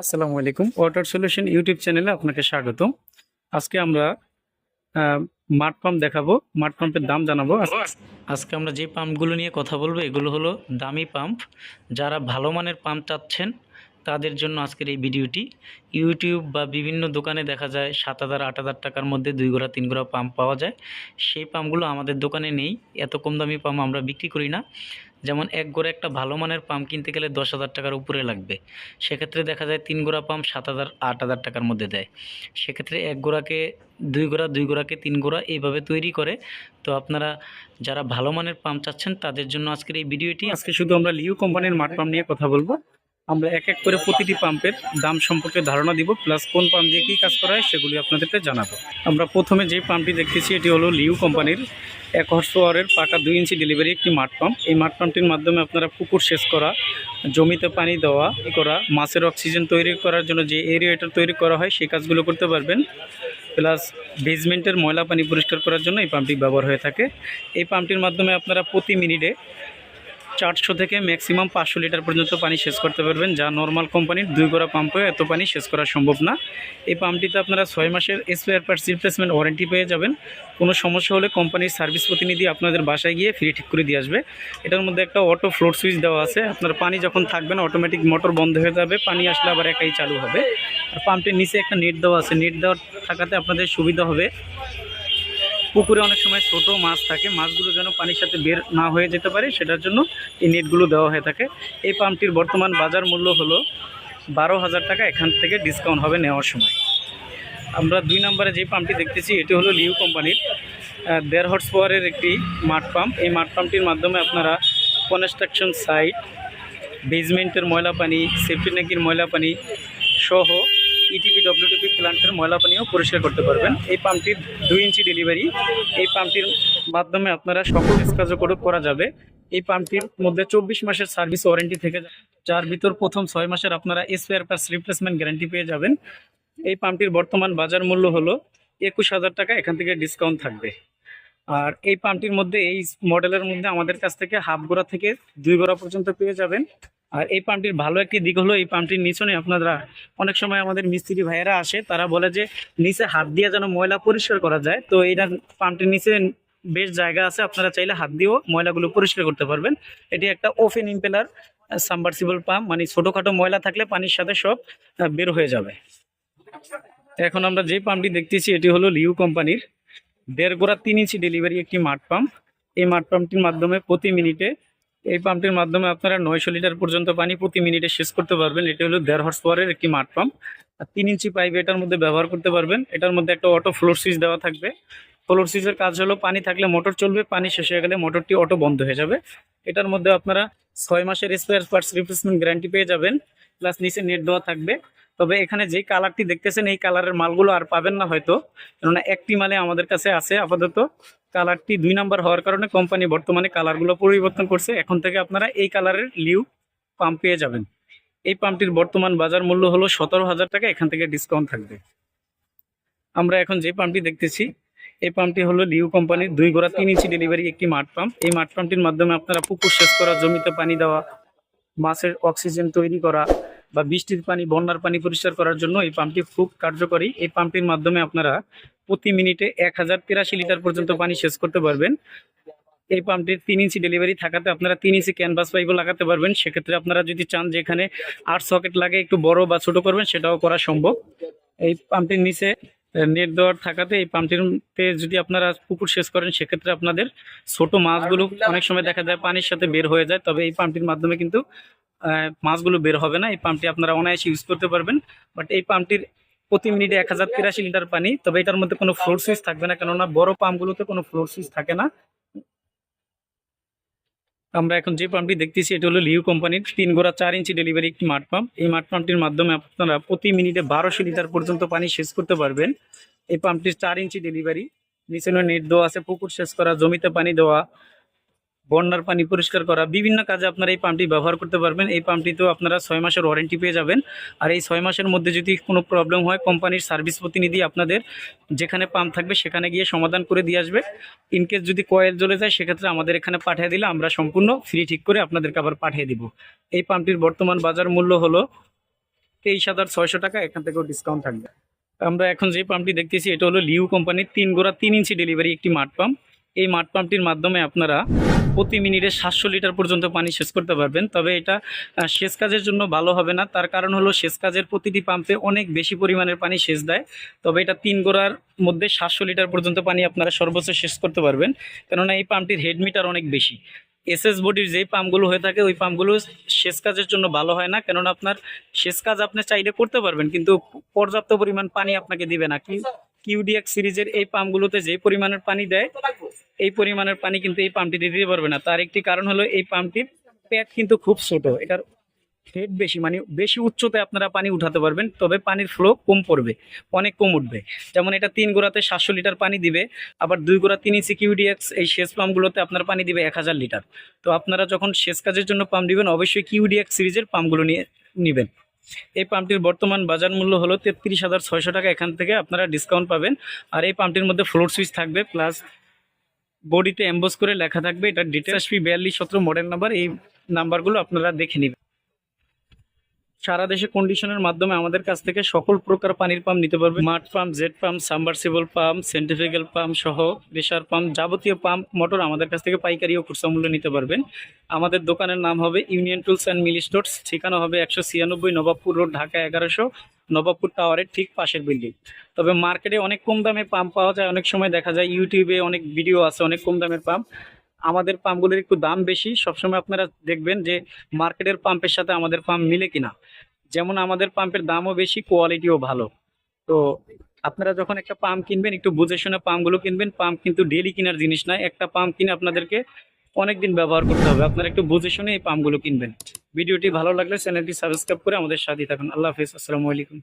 আসসালামু আলাইকুম। Water solution YouTube চ্যানেলে আপনাকে স্বাগতম আজকে আমরা মাঠ পাম্প দেখাবো। মাঠ পাম্পের দাম জানাব। আজকে আমরা যে পাম্পগুলো নিয়ে কথা বলব, এগুলো হলো দামি পাম্প। যারা ভালো মানের পাম্প চাচ্ছেন, তাদের জন্য আজকের এই ভিডিওটি। ইউটিউব বা বিভিন্ন দোকানে দেখা যায়, সাত হাজার, আট হাজার টাকার মধ্যে দুই গোড়া, তিন গোড়া পাম্প পাওয়া যায়। সেই পাম্পগুলো আমাদের দোকানে নেই। এত কম দামি পাম্প আমরা বিক্রি করি না। যেমন এক গোড়া একটা ভালো মানের পাম্প কিনতে গেলে দশ হাজার টাকার উপরে লাগবে। সেক্ষেত্রে দেখা যায় তিন গোড়া পাম্প সাত হাজার, আট হাজার টাকার মধ্যে দেয়। সেক্ষেত্রে এক গোড়াকে দুই গোড়া, দুই গোড়াকে তিন গোড়া এইভাবে তৈরি করে। তো আপনারা যারা ভালো মানের পাম্প চাচ্ছেন, তাদের জন্য আজকের এই ভিডিওটি আজকে শুধু আমরা লিউ কোম্পানির মাঠ পাম্প নিয়ে কথা বলব। আমরা এক এক করে প্রতিটি পাম্পের দাম সম্পর্কে ধারণা দিব, প্লাস কোন পাম্প দিয়ে কী কাজ করা হয় সেগুলি আপনাদেরকে জানাব। আমরা প্রথমে যে পাম্পটি দেখতেছি, এটি হলো লিউ কোম্পানির এক হর্স ওয়ারের পাকা দুই ইঞ্চি ডেলিভারি একটি মাঠ পাম্প এই মাঠ পাম্পটির মাধ্যমে আপনারা পুকুর সেচ করা, জমিতে পানি দেওয়া করা, মাছের অক্সিজেন তৈরি করার জন্য যে এরিয়াটা তৈরি করা হয়, সেই কাজগুলো করতে পারবেন। প্লাস বেসমেন্টের ময়লা পানি পরিষ্কার করার জন্য এই পাম্পটি ব্যবহার হয়ে থাকে। এই পাম্পটির মাধ্যমে আপনারা প্রতি মিনিটে চারশো থেকে ম্যাক্সিমাম পাঁচশো লিটার পর্যন্ত পানি সেচ করতে পারবেন, যা নর্মাল কোম্পানির দুই গোড়া পাম্পে এত পানি সেচ করা সম্ভব না। এই পাম্পটিতে আপনারা ছয় মাসের স্পেয়ার পার্টস রিপ্লেসমেন্ট ওয়ারেন্টি পেয়ে যাবেন। কোনো সমস্যা হলে কোম্পানির সার্ভিস প্রতিনিধি আপনাদের বাসায় গিয়ে ফ্রি ঠিক করে দিয়ে আসবে। এটার মধ্যে একটা অটো ফ্লোট সুইচ দেওয়া আছে। আপনার পানি যখন থাকবে না অটোমেটিক মোটর বন্ধ হয়ে যাবে, পানি আসলে আবার একাই চালু হবে। আর পাম্পটির নিচে একটা নেট দেওয়া আছে। নেট দেওয়ার থাকাতে আপনাদের সুবিধা হবে। পুকুরে অনেক সময় ছোট মাছ থাকে, মাছগুলো যেন পানির সাথে বের না হয়ে যেতে পারে, সেটার জন্য এই নেটগুলো দেওয়া হয়ে থাকে। এই পাম্পটির বর্তমান বাজার মূল্য হলো বারো হাজার টাকা, এখান থেকে ডিসকাউন্ট হবে নেওয়ার সময়। আমরা দুই নম্বরে যে পাম্পটি দেখতেছি, এটি হলো লিউ কোম্পানির দেড় হর্স পাওয়ারের একটি মাঠ পাম্প। এই মাঠ পাম্পটির মাধ্যমে আপনারা কনস্ট্রাকশন সাইট বেজমেন্টের ময়লা পানি সেফটি ময়লা পানি সহ ইটিপি ডব্লিউটিপি প্লান্টের ময়লা পানিও পরিষ্কার করতে পারবেন। এই পাম্পটির দুই ইঞ্চি ডেলিভারি এই পাম্পটির মাধ্যমে আপনারা সকল কাজও করে যাবে। এই পাম্পটির মধ্যে চব্বিশ মাসের সার্ভিস ওয়ারেন্টি থেকে যার ভিতর প্রথম ছয় মাসের আপনারা স্পেয়ার পার্স রিপ্লেসমেন্ট গ্যারান্টি পেয়ে যাবেন। এই পাম্পটির বর্তমান বাজার মূল্য হলো একুশ হাজার টাকা। এখান থেকে ডিসকাউন্ট থাকবে। আর এই পাম্পটির মধ্যে, এই মডেলের মধ্যে আমাদের কাছ থেকে হাফ গোড়া থেকে দুই গোড়া পর্যন্ত পেয়ে যাবেন। আর এই পাম্পটির ভালো একটি দিক হলো, এই পাম্পটির নিচনে আপনারা, অনেক সময় আমাদের মিস্ত্রি ভাইয়েরা আসে, তারা বলে যে, নিচে হাত দিয়ে যেন ময়লা পরিষ্কার করা যায়। তো এইটা পাম্পটির নিচে বেশ জায়গা আছে, আপনারা চাইলে হাত দিয়েও ময়লাগুলো পরিষ্কার করতে পারবেন। এটি একটা ওপেন ইম্পেলার সাবমার্সিবল পাম্প মানে ছোটোখাটো ময়লা থাকলে পানির সাথে সব বের হয়ে যাবে। এখন আমরা যে পাম্পটি দেখতেছি, এটি হলো লিউ কোম্পানির। দেড় গোড়া তিন ইঞ্চি ডেলিভারি একটি মাঠ পাম্প এই মাঠ পাম্পটির মাধ্যমে প্রতি মিনিটে, এই পাম্পটির মাধ্যমে আপনারা নয়শো লিটার পর্যন্ত পানি প্রতি মিনিটে শেষ করতে পারবেন। এটি হলো দেড় হর্স পাওয়ারের একটি মাঠ পাম্প আর তিন ইঞ্চি পাইপ এটার মধ্যে ব্যবহার করতে পারবেন। এটার মধ্যে একটা অটো ফ্লোর সুইচ দেওয়া থাকবে। ফ্লোর সুইচের কাজ হলো পানি থাকলে মোটর চলবে, পানি শেষ হয়ে গেলে মোটরটি অটো বন্ধ হয়ে যাবে। এটার মধ্যে আপনারা ছয় মাসের স্পেয়ার পার্টস রিপ্লেসমেন্ট গ্যারান্টি পেয়ে যাবেন। প্লাস নিচে নেট দেওয়া থাকবে। তবে এখানে যে কালারটি দেখতেছেন, এই কালারের মালগুলো আর পাবেন না হয়তো। কেননা একটি মালে আমাদের কাছে আছে আপাতত। কালারটি দুই নাম্বার হওয়ার কারণে কোম্পানি বর্তমানে কালারগুলো পরিবর্তন করছে। এখন থেকে আপনারা এই কালারের লিউ পাম্প পেয়ে যাবেন। এই পাম্পটির বর্তমান বাজার মূল্য হলো সতেরো হাজার টাকা, এখান থেকে ডিসকাউন্ট থাকবে। আমরা এখন যে পাম্পটি দেখতেছি, এই পাম্পটি হলো লিউ কোম্পানির দুই গোড়া, তিন ইঞ্চি ডেলিভারি একটি মাঠ পাম্প। এই মাঠ পাম্পটির মাধ্যমে আপনারা পুকুর সেচ করা, জমিতে পানি দেওয়া মাছের অক্সিজেন তৈরি করা বা বৃষ্টির পানি, বন্যার পানি পরিষ্কার করার জন্য এই পাম্পটি খুব কার্যকরী। এই পাম্পটির মাধ্যমে আপনারা প্রতি মিনিটে এক হাজার তিরাশি লিটার পর্যন্ত পানি সেচ করতে পারবেন। এই পাম্পটির তিন ইঞ্চি ডেলিভারি থাকাতে আপনারা তিন ইঞ্চি ক্যানভাস পাইপও লাগাতে পারবেন। সেক্ষেত্রে আপনারা যদি চান যে এখানে আট সকেট লাগে, একটু বড় বা ছোট করবেন, সেটাও করা সম্ভব। এই পাম্পটির নিচে নেট দেওয়ার থাকাতে এই পাম্পটিতে যদি আপনারা পুকুর শেষ করেন, সেক্ষেত্রে আপনাদের ছোট মাছগুলো অনেক সময় দেখা যায় পানির সাথে বের হয়ে যায়। তবে এই পাম্পটির মাধ্যমে কিন্তু মাছগুলো বের হবে না। এই পাম্পটি আপনারা অনায়াসে ইউজ করতে পারবেন। বাট এই পাম্পটির প্রতি মিনিটে এক হাজার তিরাশি লিটার পানি। তবে এটার মধ্যে কোনো ফ্লোর সুইচ থাকবে না, কেননা বড় পাম্পগুলোতে কোনো ফ্লোর সুইচ থাকে না। আমরা এখন যে পাম্পটি দেখতেছি, এটা হলো লিউ কোম্পানির তিন গোড়া চার ইঞ্চি ডেলিভারি একটি মাঠ পাম্প। এই মাঠ পাম্পটির মাধ্যমে আপনারা প্রতি মিনিটে বারোশো লিটার পর্যন্ত পানি সেচ করতে পারবেন। এই পাম্পটির চার ইঞ্চি ডেলিভারি নিচে নেট দেওয়া আছে, পুকুর সেচ করা, জমিতে পানি দেওয়া। বন্যার পানি পরিষ্কার করা, বিভিন্ন কাজে আপনারা এই পাম্পটি ব্যবহার করতে পারবেন। এই পাম্পটিতেও আপনারা ছয় মাসের ওয়ারেন্টি পেয়ে যাবেন। আর এই ছয় মাসের মধ্যে যদি কোনো প্রবলেম হয় কোম্পানির সার্ভিস প্রতিনিধি আপনাদের যেখানে পাম্প থাকবে সেখানে গিয়ে সমাধান করে দিয়ে আসবে। ইনকেস যদি কয়েল জ্বলে যায়, সেক্ষেত্রে আমাদের এখানে পাঠিয়ে দিলে আমরা সম্পূর্ণ ফ্রি ঠিক করে আপনাদেরকে আবার পাঠিয়ে দিব। এই পাম্পটির বর্তমান বাজার মূল্য হলো তেইশ হাজার ছয়শো টাকা, এখান থেকেও ডিসকাউন্ট থাকবে। আমরা এখন যে পাম্পটি দেখতেছি, এটা হলো লিউ কোম্পানির তিন গোড়া তিন ইঞ্চি ডেলিভারি একটি মাঠ পাম্প। এই মাঠ পাম্পটির মাধ্যমে আপনারা প্রতি মিনিটে সাতশো লিটার পর্যন্ত পানি সেচ করতে পারবেন। তবে এটা সেচ কাজের জন্য ভালো হবে না। তার কারণ হলো সেচ কাজের প্রতিটি পাম্পে অনেক বেশি পরিমাণের পানি সেচ দেয়। তবে এটা তিন গোড়ার মধ্যে সাতশো লিটার পর্যন্ত পানি আপনারা সর্বোচ্চ সেচ করতে পারবেন। কেননা এই পাম্পটির হেড মিটার অনেক বেশি। এসএস বডির যে পাম্পগুলো হয়ে থাকে, ওই পাম্পগুলো সেচ কাজের জন্য ভালো হয় না। কেননা আপনার সেচ কাজ আপনি চাইলে করতে পারবেন, কিন্তু পর্যাপ্ত পরিমাণ পানি আপনাকে দিবে না। কি কিউডিএক্স সিরিজের এই পাম্পগুলোতে যে পরিমাণের পানি দেয়, এই পরিমাণের পানি কিন্তু এই পাম্পটি দিতে পারবে না। তার একটি কারণ হলো এই পাম্পটির প্যাক কিন্তু খুব ছোট, এটার হেড বেশি মানে বেশি উচ্চতে আপনারা পানি উঠাতে পারবেন, তবে পানির ফ্লো কম পড়বে, অনেক কম উঠবে। যেমন এটা তিন গোড়াতে সাতশো লিটার পানি দিবে, আবার দুই গোড়া তিন ইঞ্চি কিউডিএক্স এই সেচ পাম্পগুলোতে আপনার পানি দিবে এক হাজার লিটার। তো আপনারা যখন সেচ কাজের জন্য পাম্প দিবেন, অবশ্যই কিউডিএক্স সিরিজের পাম্পগুলো নিয়ে নেবেন। এই পাম্পটির বর্তমান বাজার মূল্য হলো তেত্রিশ হাজার ছয়শো টাকা। এখান থেকে আপনারা ডিসকাউন্ট পাবেন। আর এই পাম্পটির মধ্যে ফ্লোর সুইচ থাকবে প্লাস বডিতে এম্বোস করে লেখা থাকবে। এটা ডিটেলস পি বিয়াল্লিশ সতেরো মডেল নাম্বার এই নাম্বারগুলো আপনারা দেখে নেবেন। সারা দেশে কন্ডিশনের মাধ্যমে আমাদের কাছ থেকে সকল প্রকার পানির পাম্প নিতে পারবে। মাঠ pump jet pump submersible pump centrifugal pump সহ প্রেশার পাম্প যাবতীয় পাম্প মোটর আমাদের কাছ থেকে পাইকারি ও খুচরা মূল্যে নিতে পারবেন। আমাদের দোকানের নাম হবে union tools and mill stores ঠিকানা হবে একশো ছিয়ানব্বই নবাবপুর রোড, ঢাকা এগারোশো, নবাবপুর টাওয়ারের ঠিক পাশের বিল্ডিং তবে মার্কেটে অনেক কম দামে পাম্প পাওয়া যায়, অনেক সময় দেখা যায় ইউটিউবে অনেক ভিডিও আছে, অনেক কম দামের পাম্প আমাদের পাম্পগুলোর একটু দাম বেশি। সবসময় আপনারা দেখবেন যে মার্কেটের পাম্পের সাথে আমাদের পাম্প মিলে কিনা। যেমন আমাদের পাম্পের দামও বেশি, কোয়ালিটিও ভালো। তো আপনারা যখন একটা পাম্প কিনবেন, একটু বুঝে শুনে পাম্পগুলো কিনবেন। পাম্প কিন্তু ডেলি কেনার জিনিস নয় একটা পাম্প কিনে আপনাদেরকে অনেক দিন ব্যবহার করতে হবে। আপনারা একটু বুঝে শুনে এই পাম্পগুলো কিনবেন। ভিডিওটি ভালো লাগলে চ্যানেলটি সাবস্ক্রাইব করে আমাদের সাথে থাকুন। আল্লাহ হাফিজ। আসসালামু আলাইকুম।